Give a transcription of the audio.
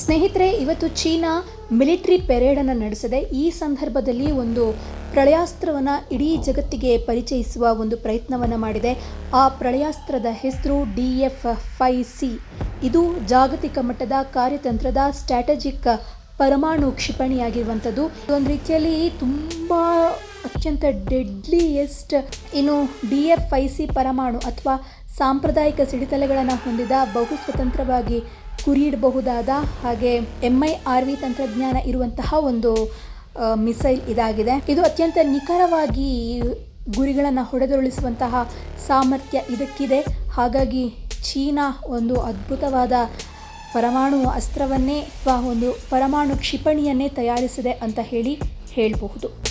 ಸ್ನೇಹಿತರೆ, ಇವತ್ತು China military ಪೆರೇಡನ್ನು ನಡೆಸಿದೆ ಈ ಸಂದರ್ಭದಲ್ಲಿ ಒಂದು ಪ್ರಳಯಾಸ್ತ್ರವನ್ನು ಇಡೀ ಜಗತ್ತಿಗೆ ಪರಿಚಯಿಸುವ ಒಂದು ಪ್ರಯತ್ನವನ್ನು ಮಾಡಿದೆ. ಆ ಪ್ರಳಯಾಸ್ತ್ರದ ಹೆಸರು ಡಿ ಎಫ್ ಫೈ ಸಿ. ಇದು ಜಾಗತಿಕ ಮಟ್ಟದ ಕಾರ್ಯತಂತ್ರದ ಸ್ಟ್ರಾಟಜಿಕ್ ಪರಮಾಣು ಕ್ಷಿಪಣಿಯಾಗಿರುವಂಥದ್ದು. ಒಂದು ರೀತಿಯಲ್ಲಿ ತುಂಬ ಅತ್ಯಂತ ಡೆಡ್ಲಿಯೆಸ್ಟ್, ಇನ್ನು ಡಿ ಎಫ್ ಐ ಸಿ ಪರಮಾಣು ಅಥವಾ ಸಾಂಪ್ರದಾಯಿಕ ಸಿಡಿತಲೆಗಳನ್ನು ಹೊಂದಿದ ಬಹು ಸ್ವತಂತ್ರವಾಗಿ ಗುರಿಯಿಡಬಹುದಾದ ಹಾಗೆ ಎಂ ಐ ಆರ್ ವಿ ತಂತ್ರಜ್ಞಾನ ಇರುವಂತಹ ಒಂದು ಮಿಸೈಲ್ ಇದಾಗಿದೆ. ಇದು ಅತ್ಯಂತ ನಿಖರವಾಗಿ ಗುರಿಗಳನ್ನು ಹೊಡೆದುರುಳಿಸುವಂತಹ ಸಾಮರ್ಥ್ಯ ಇದಕ್ಕಿದೆ. ಹಾಗಾಗಿ ಚೀನಾ ಒಂದು ಅದ್ಭುತವಾದ ಪರಮಾಣು ಅಸ್ತ್ರವನ್ನೇ ಅಥವಾ ಒಂದು ಪರಮಾಣು ಕ್ಷಿಪಣಿಯನ್ನೇ ತಯಾರಿಸಿದೆ ಅಂತ ಹೇಳಿ ಹೇಳಬಹುದು.